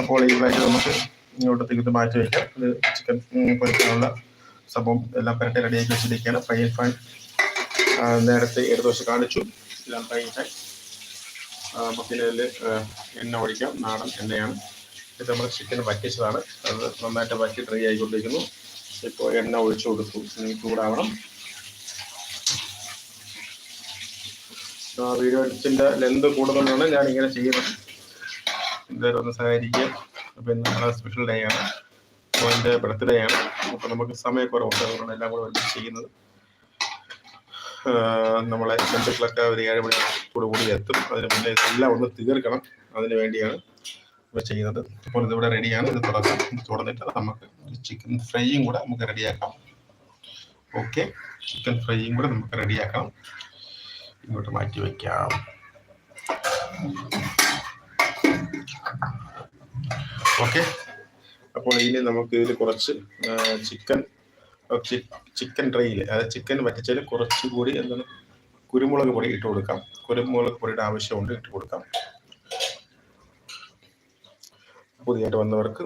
അപ്പോൾ ഈ പ്ലേറ്റ് നമുക്ക് ഇങ്ങോട്ടത്തേക്ക് ഇത് മാറ്റി വയ്ക്കാം ഇത് ചിക്കൻ പൊരിക്കാനുള്ള സംഭവം എല്ലാം പുരട്ടി റെഡിയാക്കി വെച്ചിരിക്കുകയാണ്. ഫ്രൈ പാൻ നേരത്തെ ഇടതുവശം കാണിച്ചു. എല്ലാം ഫ്രൈ പാൻ നമുക്കിതിൽ എണ്ണ ഒഴിക്കാം. നാടൻ എണ്ണയാണ്. ഇത് നമ്മൾ ചിക്കൻ വറ്റിച്ചതാണ്. അത് നന്നായിട്ട് വറ്റി ഡ്രൈ ആയിക്കൊണ്ടിരിക്കുന്നു. ഇപ്പോൾ എണ്ണ ഒഴിച്ചു കൊടുത്തു. ചൂടാവണം. വീഡിയോ എഡിറ്റിന്റെ ലെന്ത് കൂടുതലാണ്. ഞാനിങ്ങനെ ചെയ്യുന്നത്. എന്തായാലും ഒന്ന് സഹകരിക്കുക അപ്പൊ ഇന്ന് സ്പെഷ്യൽ ഡേ ആണ്. അപ്പോൾ എന്റെ ബർത്ത്ഡേ ആണ്. അപ്പൊ നമുക്ക് സമയക്കുറവുണ്ട്. അതുകൊണ്ടാണ് എല്ലാം കൂടെ ഒരുമിച്ച് ചെയ്യുന്നത്. നമ്മളെ ബന്ധുക്കളൊക്കെ ഒരു ഏഴ് മണിയോട് കൂടി എത്തും. അതിന് മുന്നേ എല്ലാം ഒന്ന് തീർക്കണം. അതിന് വേണ്ടിയാണ് ഇപ്പോൾ ചെയ്യുന്നത്. അപ്പോൾ ഇതിവിടെ റെഡിയാണ് ഇത് തുറക്കാം തുടർന്നിട്ട് നമുക്ക് ചിക്കൻ ഫ്രൈയും കൂടെ നമുക്ക് റെഡിയാക്കാം ഓക്കെ ചിക്കൻ ഫ്രൈയും കൂടെ നമുക്ക് റെഡിയാക്കാം ഇങ്ങോട്ട് മാറ്റി വയ്ക്കാം ഓക്കെ. അപ്പോൾ ഇനി നമുക്ക് ഇതിൽ കുറച്ച് ചിക്കൻ ചിക്കൻ ഡ്രൈയിൽ അതായത് ചിക്കൻ വറ്റിച്ചതിൽ കുറച്ചുകൂടി എന്താണ് കുരുമുളക് പൊടി ഇട്ട് കൊടുക്കാം. കുരുമുളക് പൊടിയുടെ ആവശ്യമുണ്ട് ഇട്ട് കൊടുക്കാം. പുതിയതായിട്ട് വന്നവർക്ക്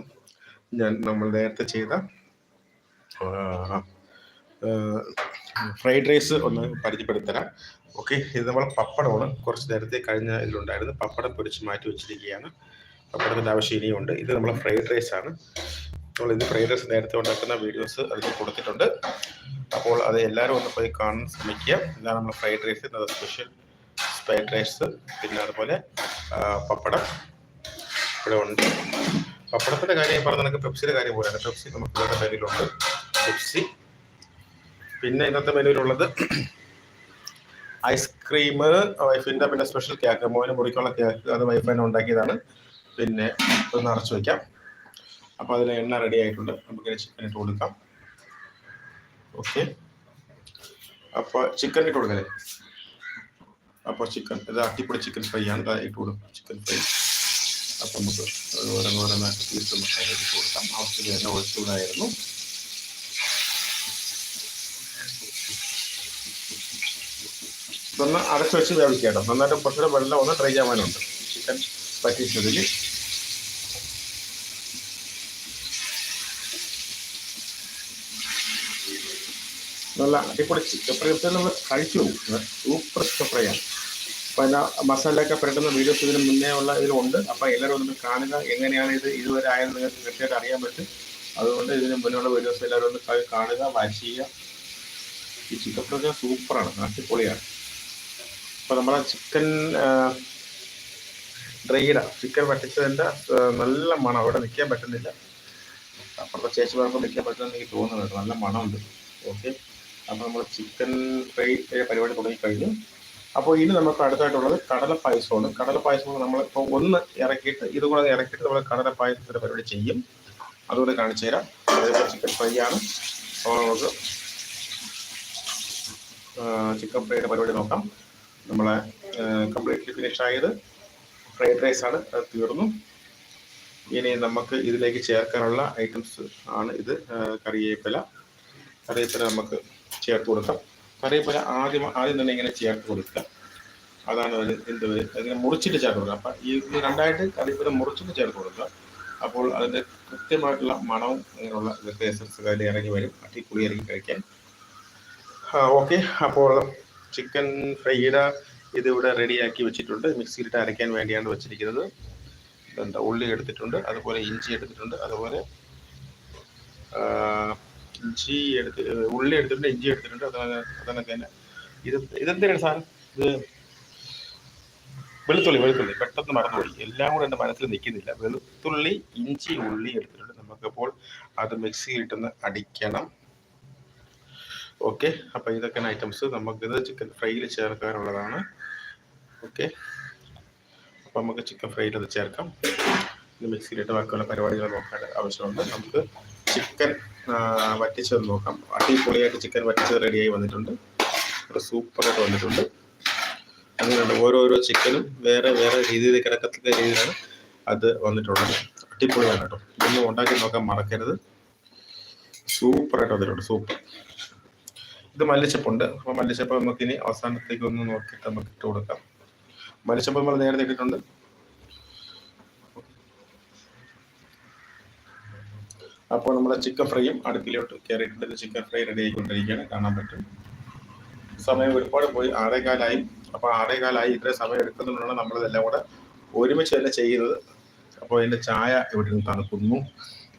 ഞാൻ നമ്മൾ നേരത്തെ ചെയ്ത ഫ്രൈഡ് റൈസ് ഒന്ന് പരിചയപ്പെടുത്തരാം. ഓക്കെ ഇത് നമ്മൾ പപ്പടമാണ്. കുറച്ച് നേരത്തെ കഴിഞ്ഞ ഇതിലുണ്ടായിരുന്നു. പപ്പടം പൊരിച്ച് മാറ്റി വെച്ചിരിക്കുകയാണ്. പപ്പടത്തിന്റെ ആവശ്യം ഇനിയുണ്ട് ഇത് നമ്മൾ ഫ്രൈഡ് റൈസ് ആണ്. നമ്മൾ ഇത് ഫ്രൈഡ് റൈസ് നേരത്തെ ഉണ്ടാക്കുന്ന വീഡിയോസ് അതിൽ കൊടുത്തിട്ടുണ്ട്. അപ്പോൾ അത് എല്ലാവരും ഒന്ന് പോയി കാണാൻ ശ്രമിക്കുക. ഇതാണ് നമ്മൾ ഫ്രൈഡ് റൈസ് അത് സ്പെഷ്യൽ ഫ്രൈഡ് റൈസ് പിന്നെ അതുപോലെ പപ്പടം ഇവിടെ ഉണ്ട്. പപ്പടത്തിന്റെ കാര്യം പറഞ്ഞാൽ നമുക്ക് പെപ്സിയുടെ കാര്യം പോലെയാണ്. പെപ്സി നമുക്ക് ഇവിടെ മെനുവിലുണ്ട് പെപ്സി. പിന്നെ ഇന്നത്തെ മെനുവിലുള്ളത് ഐസ്ക്രീം വൈഫിന്റെ പിന്നെ സ്പെഷ്യൽ കേക്ക് മോന് മുറിക്കുള്ള കേക്ക് അത് വൈഫ് തന്നെ ഉണ്ടാക്കിയതാണ്. പിന്നെ ഒന്ന് അറച്ച് വെക്കാം. അപ്പോൾ അതിൽ എണ്ണ റെഡി ആയിട്ടുണ്ട്. നമുക്ക് ചിക്കൻ ഇട്ട് കൊടുക്കാം. ഓക്കെ അപ്പോൾ ചിക്കൻ ഇട്ട് കൊടുക്കല്ലേ? അപ്പോൾ ചിക്കൻ ഇത് അട്ടിപ്പൊടി ചിക്കൻ ഫ്രൈ ആണ്. ഇട്ട് കൊടുക്കും. ചിക്കൻ ഫ്രൈ അപ്പം നമുക്ക് ഓരോന്നോരോന്നായിട്ട് പീസ് മസാല ഇട്ട് കൊടുക്കാം. ആവശ്യത്തിന് എണ്ണ ഒഴിച്ചുകൂടായിരുന്നു ഇതൊന്ന് അടച്ചു വെച്ച് വേവിക്കാം നന്നായിട്ട് കുറച്ചുകൂടെ വെള്ളം ഒന്ന് ട്രൈ ചെയ്യാനുണ്ട് ചിക്കൻ പറ്റിച്ചതിൽ നല്ല അടിപൊളി ചിക്കൻ ഫ്രൈ നമ്മൾ കഴിച്ചു സൂപ്പർ ചിക്കൻ ഫ്രൈ ആണ് അപ്പോൾ അതിന്റെ മസാലയൊക്കെ പുരട്ടുന്ന വീഡിയോസ് ഇതിന് മുന്നേ ഉള്ള ഇതിലുണ്ട്. അപ്പോൾ എല്ലാവരും ഒന്ന് കാണുക. എങ്ങനെയാണ് ഇത് ഇതുവരെ ആയത് നിങ്ങൾക്ക് കൃത്യമായിട്ട് അറിയാൻ പറ്റും. അതുകൊണ്ട് ഇതിന് മുന്നേയുള്ള വീഡിയോസ് എല്ലാവരും ഒന്ന് കാണുക വാച്ച് ചെയ്യുക. ഈ ചിക്കൻ ഫ്രൈ സൂപ്പറാണ്. അടിപൊളിയാണ്. അപ്പോൾ നമ്മുടെ ചിക്കൻ ഡ്രൈഡ ചിക്കൻ വറ്റിച്ചതിന്റെ നല്ല മണം അവിടെ നിൽക്കാൻ പറ്റുന്നില്ല. അപ്പുറത്തെ ചേച്ചി പറഞ്ഞപ്പോൾ നിൽക്കാൻ പറ്റുമെന്ന് എനിക്ക് തോന്നുന്നുണ്ട് നല്ല മണമുണ്ട്. ഓക്കെ. അപ്പോൾ നമ്മൾ ചിക്കൻ ഫ്രൈ പരിപാടി തുടങ്ങിക്കഴിഞ്ഞു അപ്പോൾ ഇനി നമുക്ക് അടുത്തായിട്ടുള്ളത് കടല പായസമാണ്. കടല പായസം നമ്മൾ ഇപ്പോൾ ഒന്ന് ഇറക്കിയിട്ട് ഇതുകൂടെ ഇറക്കിയിട്ട് നമ്മൾ കടല പായസത്തിന്റെ പരിപാടി ചെയ്യും. അതുകൂടെ കാണിച്ചു തരാം. അതേപോലെ ചിക്കൻ ഫ്രൈ ആണ്. അപ്പോൾ നമുക്ക് ചിക്കൻ ഫ്രൈയുടെ പരിപാടി നോക്കാം. നമ്മളെ കംപ്ലീറ്റ്ലി ഫിനിഷ് ആയത് ഫ്രൈഡ് റൈസ് ആണ് അത് തീർന്നു. ഇനി നമുക്ക് ഇതിലേക്ക് ചേർക്കാനുള്ള ഐറ്റംസ് ആണ് ഇത് കറിവേപ്പില. കറിവേപ്പില നമുക്ക് ചേർത്ത് കൊടുക്കാം. കറിവേപ്പില ആദ്യം ആദ്യം തന്നെ ഇങ്ങനെ ചേർത്ത് കൊടുക്കുക. അതാണ് ഒരു എന്ത് അതിനെ മുറിച്ചിട്ട് ചേർത്ത് കൊടുക്കുക. അപ്പം ഈ രണ്ടായിട്ട് കറിവേപ്പില മുറിച്ചിട്ട് ചേർത്ത് കൊടുക്കുക. അപ്പോൾ അതിന്റെ കൃത്യമായിട്ടുള്ള മണവും അങ്ങനെയുള്ള ഇതൊക്കെ എസൻസ് അതിൽ ഇറങ്ങി വരും. അടിപൊളി ഇറങ്ങി കഴിക്കാൻ ഓക്കെ. അപ്പോൾ ചിക്കൻ ഫ്രൈയുടെ ഇതിവിടെ റെഡിയാക്കി വെച്ചിട്ടുണ്ട്. മിക്സിയിലിട്ട് അരയ്ക്കാൻ വേണ്ടിയാണ് വെച്ചിരിക്കുന്നത്. എന്താ ഉള്ളി എടുത്തിട്ടുണ്ട്. അതുപോലെ ഇഞ്ചി എടുത്തിട്ടുണ്ട്. അതുപോലെ ഇഞ്ചി എടുത്ത് ഉള്ളി എടുത്തിട്ടുണ്ട് ഇഞ്ചി എടുത്തിട്ടുണ്ട്. അതുപോലെ അതൊക്കെ തന്നെ. ഇത് ഇതെന്തിനാണ് സാധനം ഇത് വെളുത്തുള്ളി വെളുത്തുള്ളി. പെട്ടെന്ന് മറന്നുപോയി. എല്ലാം കൂടെ എന്റെ മനസ്സിൽ നിൽക്കുന്നില്ല. വെളുത്തുള്ളി ഇഞ്ചി ഉള്ളി എടുത്തിട്ടുണ്ട്. നമുക്കിപ്പോൾ അത് മിക്സിയിലിട്ടൊന്ന് അടിക്കണം. ഓക്കെ. അപ്പോൾ ഇതൊക്കെയാണ് ഐറ്റംസ്. നമുക്കിത് ചിക്കൻ ഫ്രൈയിൽ ചേർക്കാനുള്ളതാണ്. ഓക്കെ. അപ്പം നമുക്ക് ചിക്കൻ ഫ്രൈയിൽ അത് ചേർക്കാം. ഇത് മിക്സിയിലിട്ട് ബാക്കിയുള്ള പരിപാടികൾ നോക്കാൻ ആവശ്യമുണ്ട്. നമുക്ക് ചിക്കൻ വറ്റിച്ചത് നോക്കാം. അടിപൊളിയായിട്ട് ചിക്കൻ വറ്റിച്ചത് റെഡിയായി വന്നിട്ടുണ്ട്. സൂപ്പറായിട്ട് വന്നിട്ടുണ്ട്. അങ്ങനെയുണ്ട് ഓരോരോ ചിക്കനും വേറെ വേറെ രീതിയിൽ കിടക്കത്തക്ക രീതിയിലാണ് അത് വന്നിട്ടുള്ളത്. അടിപൊളിയാണ് കേട്ടോ. ഇതൊന്നും ഉണ്ടാക്കി നോക്കാൻ മറക്കരുത്. സൂപ്പറായിട്ട് വന്നിട്ടുണ്ട്. സൂപ്പർ ഇത് മല്ലിച്ചപ്പുണ്ട്. അപ്പോൾ മല്ലിച്ചപ്പ് നമുക്ക് ഇനി അവസാനത്തേക്ക് ഒന്ന് നോക്കിയിട്ട് നമുക്ക് ഇട്ട് കൊടുക്കാം. മല്ലിച്ചപ്പ് നമ്മൾ നേരത്തെ ഇട്ടിട്ടുണ്ട് അപ്പോൾ നമ്മുടെ ചിക്കൻ ഫ്രൈയും അടുപ്പിലോട്ട് കയറിയിട്ടുണ്ട്. ചിക്കൻ ഫ്രൈ റെഡി ആയിക്കൊണ്ടിരിക്കുകയാണ്. കാണാൻ പറ്റും. സമയം ഒരുപാട് പോയി. ആറേകാലായി. അപ്പോൾ ആറേകാലായി. ഇത്രയും സമയം എടുക്കുന്നുണ്ടാണ് നമ്മളിതെല്ലാം കൂടെ ഒരുമിച്ച് തന്നെ ചെയ്യുന്നത്. അപ്പോൾ എന്റെ ചായ ഇവിടെ നിന്ന് തണുക്കുന്നു.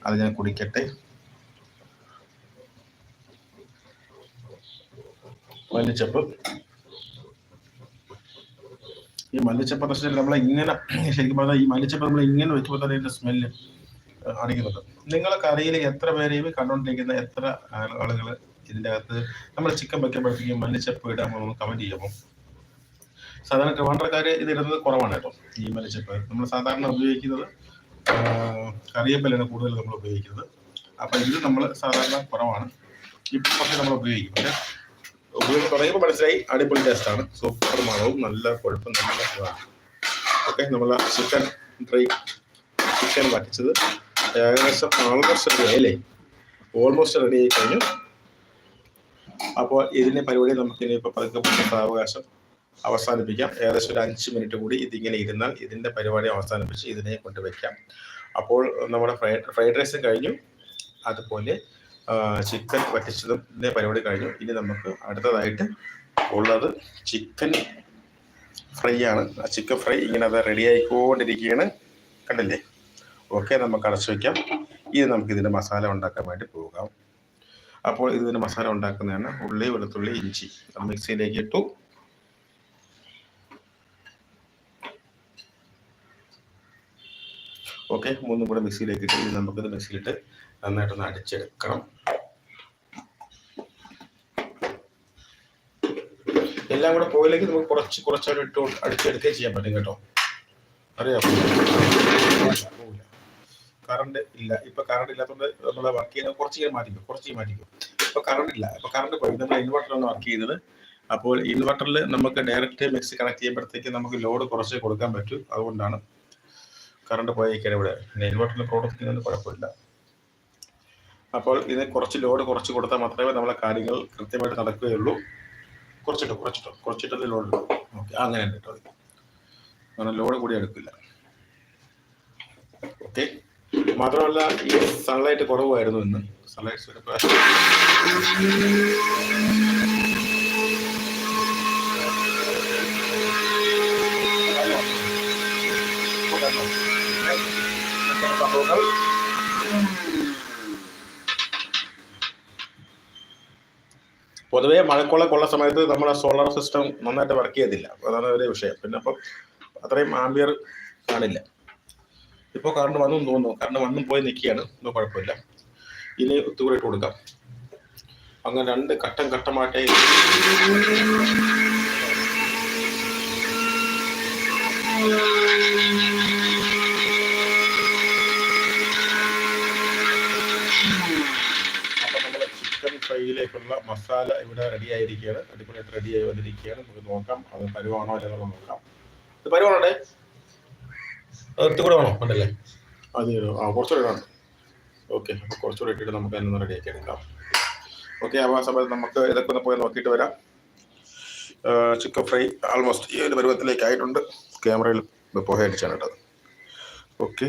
അത് ഞാൻ കുടിക്കട്ടെ. മല്ലിച്ചപ്പ് ഈ മല്ലിച്ചപ്പ് നമ്മളെ ഇങ്ങനെ ശരിക്കും പറഞ്ഞാൽ ഈ മല്ലിച്ചപ്പ നമ്മൾ ഇങ്ങനെ വെക്കുമ്പോൾ തന്നെ ഇതിന്റെ സ്മെല്ല് അടിക്കുന്നുണ്ട് നിങ്ങളെ കറിയിൽ എത്ര പേരെയും കണ്ടോണ്ടിരിക്കുന്ന എത്ര ആളുകൾ ഇതിന്റെ അകത്ത്? നമ്മൾ ചിക്കൻ വെക്കുമ്പോഴത്തേക്കും മല്ലിച്ചപ്പ് പോകുന്നു കമന്റ് ചെയ്യാമോ സാധാരണ ട്രിവാൻഡ്രക്കാർ ഇത് ഇടുന്നത് കുറവാണ് കേട്ടോ ഈ മല്ലിച്ചപ്പ്. നമ്മൾ സാധാരണ ഉപയോഗിക്കുന്നത് കറിയപ്പല്ലാണ് കൂടുതൽ നമ്മൾ ഉപയോഗിക്കുന്നത്. അപ്പൊ ഇത് നമ്മൾ സാധാരണ കുറവാണ്. ഇപ്പൊ നമ്മൾ ഉപയോഗിക്കും. ഉപയോഗം തുടങ്ങിയപ്പോൾ മനസ്സിലായി അടിപൊളി ടേസ്റ്റ് ആണ്. സൂപ്പർ മണവും നല്ല കുഴപ്പം നല്ല ഓക്കെ നമ്മൾ ചിക്കൻ ഡ്രൈ ചിക്കൻ വറ്റിച്ചത് ഏകദേശം ആൾമോസ്റ്റ് റെഡി ആയില്ലേ ഓൾമോസ്റ്റ് റെഡി ആയി കഴിഞ്ഞു. അപ്പോൾ ഇതിന്റെ പരിപാടി നമുക്ക് ഇനി ഇപ്പോൾ പതുക്കെ പതുക്കെ അവകാശം അവസാനിപ്പിക്കാം. ഏകദേശം ഒരു അഞ്ച് മിനിറ്റ് കൂടി ഇതിങ്ങനെ ഇരുന്നാൽ ഇതിന്റെ പരിപാടി അവസാനിപ്പിച്ച് ഇതിനെ കൊണ്ടുവയ്ക്കാം അപ്പോൾ നമ്മുടെ ഫ്രൈഡ് ഫ്രൈഡ് റൈസും കഴിഞ്ഞു. അതുപോലെ ചിക്കൻ വറ്റിച്ചതിന്റെ പരിപാടി കഴിഞ്ഞു. ഇനി നമുക്ക് അടുത്തതായിട്ട് ഉള്ളത് ചിക്കൻ ഫ്രൈ ആണ്. ആ ചിക്കൻ ഫ്രൈ ഇങ്ങനെ അത് റെഡി ആയിക്കൊണ്ടിരിക്കുകയാണ്. കണ്ടില്ലേ? ഓക്കെ നമുക്ക് അടച്ചു വയ്ക്കാം ഇത് നമുക്ക് ഇതിന്റെ മസാല ഉണ്ടാക്കാൻ വേണ്ടി പോകാം. അപ്പോൾ ഇതിന്റെ മസാല ഉണ്ടാക്കുന്നതാണ് ഉള്ളി വെളുത്തുള്ളി ഇഞ്ചി. മിക്സിയിലേക്ക് ഇട്ടു. ഓക്കെ മൂന്നും കൂടെ മിക്സിയിലേക്ക് ഇട്ട് നമുക്കിത് മിക്സിയിലിട്ട് നന്നായിട്ടൊന്ന് അടിച്ചെടുക്കണം. എല്ലാം കൂടെ പോയില്ലെങ്കിൽ നമുക്ക് കുറച്ച് കുറച്ചായിട്ട് ഇട്ട് അടിച്ചെടുക്കുകയും ചെയ്യാൻ പറ്റും കേട്ടോ. അറിയാമോ കറണ്ട് ഇല്ല. ഇപ്പൊ കറണ്ട് ഇല്ലാത്തതുകൊണ്ട് നമ്മൾ വർക്ക് ചെയ്യുന്നത് കുറച്ച് ചെയ്യാൻ മാറ്റിക്കും കുറച്ച് മാറ്റിക്കും. ഇപ്പൊ കറണ്ട് ഇല്ല. ഇപ്പൊ കറണ്ട് പോയി. നമ്മൾ ഇൻവെർട്ടറാണ് വർക്ക് ചെയ്യുന്നത്. അപ്പോൾ ഇൻവെർട്ടറിൽ നമുക്ക് ഡയറക്റ്റ് മിക്സ് കണക്ട് ചെയ്യുമ്പോഴത്തേക്ക് നമുക്ക് ലോഡ് കുറച്ച് കൊടുക്കാൻ പറ്റും. അതുകൊണ്ടാണ് കറണ്ട് പോയേക്കാൻ ഇവിടെ. ഇൻവെർട്ടറിൽ പ്രവർത്തിക്കുന്നതിന് കുഴപ്പമില്ല. അപ്പോൾ ഇതിന് കുറച്ച് ലോഡ് കുറച്ച് കൊടുത്താൽ മാത്രമേ നമ്മളെ കാര്യങ്ങൾ കൃത്യമായിട്ട് നടക്കുകയുള്ളൂ. കുറച്ചിട്ടോ കുറച്ചിട്ടോ കുറച്ചിട്ടത് ലോഡ് ഓക്കെ അങ്ങനെ ഉണ്ട് കേട്ടോ അങ്ങനെ ലോഡ് കൂടി എടുക്കില്ല. ഓക്കെ മാത്രമല്ല ഈ സൺലൈറ്റ് കുറവായിരുന്നു ഇന്ന്. സൺലൈറ്റ് സംഭവങ്ങൾ പൊതുവേ മഴക്കോളൊക്കെ ഉള്ള സമയത്ത് നമ്മുടെ സോളാർ സിസ്റ്റം നന്നായിട്ട് വർക്ക് ചെയ്തില്ല അതാണ് ഒരു വിഷയം. പിന്നെ അപ്പം അത്രയും ആംബിയർ കാണില്ല. ഇപ്പോൾ കറണ്ട് വന്നു തോന്നുന്നു. കറണ്ട് വന്നും പോയി നിൽക്കുകയാണ് ഒന്നും കുഴപ്പമില്ല. ഇനി ഒത്തുകൂടിയിട്ട് കൊടുക്കാം. അങ്ങനെ രണ്ട് ഘട്ടം ഘട്ടമായിട്ടേ അപ്പൊ നമ്മുടെ ചിക്കൻ ഫ്രൈയിലേക്കുള്ള മസാല ഇവിടെ റെഡി ആയിരിക്കുകയാണ്. അടിപൊളിയായിട്ട് റെഡി ആയി വന്നിരിക്കുകയാണ്. നമുക്ക് നോക്കാം. അത് പരുവാണോ അല്ലെന്നുള്ളത് നോക്കാം. ഇത് പരുവാണേ ഒത്തു കൂടെ വേണോ? ഉണ്ടല്ലേ അതെ ആ കുറച്ചുകൂടെ വേണം. ഓക്കെ അപ്പോൾ കുറച്ചുകൂടെ ഇട്ടിട്ട് നമുക്ക് അതിനൊന്ന് റെഡിയാക്കി എടുക്കാം. ഓക്കെ അപ്പോൾ സമയത്ത് നമുക്ക് ഇതൊക്കെ ഒന്ന് പോയി നോക്കിയിട്ട് വരാം. ചിക്കൻ ഫ്രൈ ആൾമോസ്റ്റ് ഈ ഒരു പരുവത്തിലേക്ക് ആയിട്ടുണ്ട്. ക്യാമറയിൽ പോയി അടിച്ചാണ് കേട്ടത്. ഓക്കെ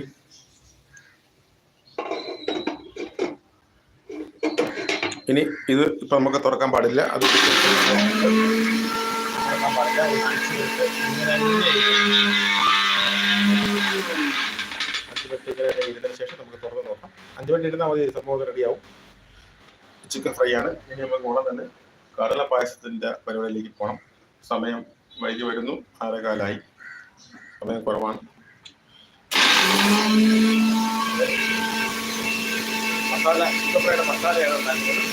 ഇനി ഇത് ഇപ്പൊ നമുക്ക് തുറക്കാൻ പാടില്ല. അത് തുറക്കാൻ പാടില്ല. അഞ്ച് മിനിറ്റ് ഇരുന്നാൽ മതി സംഭവം റെഡിയാവും ചിക്കൻ ഫ്രൈ ആണ്. ഇനി നമുക്ക് ഉടൻ തന്നെ കടല പായസത്തിന്റെ പരിപാടിയിലേക്ക് പോകണം സമയം വൈകി വരുന്നു. ആരകാലായി സമയം കുറവാണ്. മസാല ചിക്കൻ ഫ്രൈയുടെ മസാലയാണ് ഉണ്ടാക്കുന്നത്.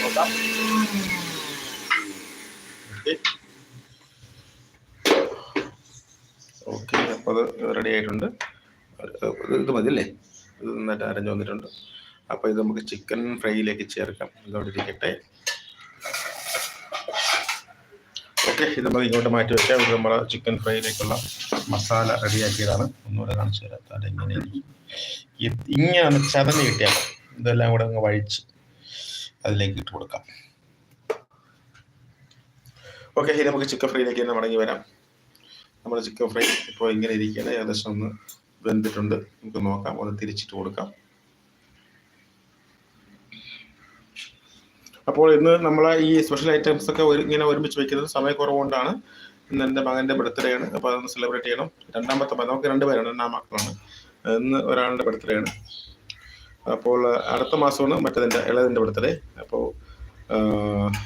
നോക്കാം. ഓക്കെ അപ്പോൾ അത് റെഡി ആയിട്ടുണ്ട്. ഇത് മതി അല്ലേ ഇത് നന്നായിട്ട് അരഞ്ഞു വന്നിട്ടുണ്ട്. അപ്പോൾ ഇത് നമുക്ക് ചിക്കൻ ഫ്രൈയിലേക്ക് ചേർക്കാം. ഇതോടെ ഇരിക്കട്ടെ. ഓക്കെ ഇത് നമ്മൾ ഇങ്ങോട്ട് മാറ്റി വെച്ചാൽ ഇത് നമ്മളെ ചിക്കൻ ഫ്രൈയിലേക്കുള്ള മസാല റെഡിയാക്കിയതാണ് ഒന്നുകൂടെ കാണിച്ചു തരാം. അതെങ്ങനെ ഇങ്ങനെ ഒന്ന് ചതഞ്ഞ് കിട്ടിയാൽ ഇതെല്ലാം കൂടെ അങ്ങ് വഴിച്ച് അതിലേക്ക് ഇട്ട് കൊടുക്കാം. ഓക്കെ ഇനി നമുക്ക് ചിക്കൻ ഫ്രൈയിലേക്ക് തന്നെ മടങ്ങി വരാം. നമ്മുടെ ചിക്കൻ ഫ്രൈ ഇപ്പോൾ ഇങ്ങനെ ഇരിക്കുകയാണ്. ഏകദേശം ഒന്ന് വെന്തിട്ടുണ്ട്. നമുക്ക് നോക്കാം ഒന്ന് തിരിച്ചിട്ട് കൊടുക്കാം. അപ്പോൾ ഇന്ന് നമ്മൾ ഈ സ്പെഷ്യൽ ഐറ്റംസ് ഒക്കെ ഇങ്ങനെ ഒരുമിച്ച് വെക്കുന്നത് സമയക്കുറവുകൊണ്ടാണ്. ഇന്ന് എന്റെ മകന്റെ ബർത്ത്ഡേ ആണ്. അപ്പോൾ അതൊന്ന് സെലിബ്രേറ്റ് ചെയ്യണം. രണ്ടാമത്തെ നമുക്ക് രണ്ട് പേരാണ്. രണ്ടാം മക്കളാണ്. ഇന്ന് ഒരാളുടെ ബർത്ത്ഡേ ആണ്. അപ്പോൾ അടുത്ത മാസമാണ് മറ്റേതിന്റെ ഇളയതിന്റെ ബർത്ത്ഡേ അപ്പോൾ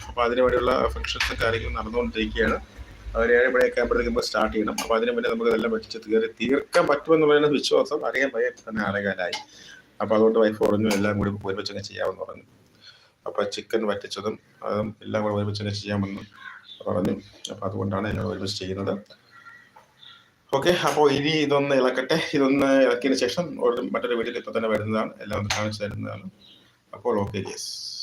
അപ്പോൾ അതിന് വേണ്ടിയുള്ള ഫംഗ്ഷൻസ് കാര്യങ്ങൾ നടന്നുകൊണ്ടിരിക്കുകയാണ്. അവർ ഏഴ് മണിയൊക്കെ ആകുമ്പോഴത്തേക്ക് സ്റ്റാർട്ട് ചെയ്യണം. അപ്പോൾ അതിനു മുന്നേ നമുക്ക് ഇതെല്ലാം വെച്ച് തീർ തീർക്കാൻ പറ്റുമെന്ന് പറയുന്ന വിശ്വാസം അറിയാൻ വയ്യ. തന്നെ ആളേകാലായി അപ്പോൾ അതുകൊണ്ട് വൈഫ് പറഞ്ഞു എല്ലാം കൂടി ഒരുമിച്ചങ്ങ് ചെയ്യാമെന്ന് പറഞ്ഞു. അപ്പോൾ ചിക്കൻ വറ്റിച്ചതും അതും എല്ലാം കൂടെ ഒരുമിച്ചങ്ങ് ചെയ്യാമെന്ന് പറഞ്ഞു. അപ്പോൾ അതുകൊണ്ടാണ് എല്ലാം ഒരുമിച്ച് ചെയ്യുന്നത്. ഓക്കെ അപ്പോൾ ഇനി ഇതൊന്ന് ഇളക്കട്ടെ. ഇതൊന്ന് ഇളക്കിയതിന് ശേഷം ഒരു മറ്റൊരു വീട്ടിൽ ഇപ്പം തന്നെ വരുന്നതാണ്. എല്ലാം കാണിച്ചു തരുന്നതാണ്. അപ്പോൾ ഓക്കെ യെസ്.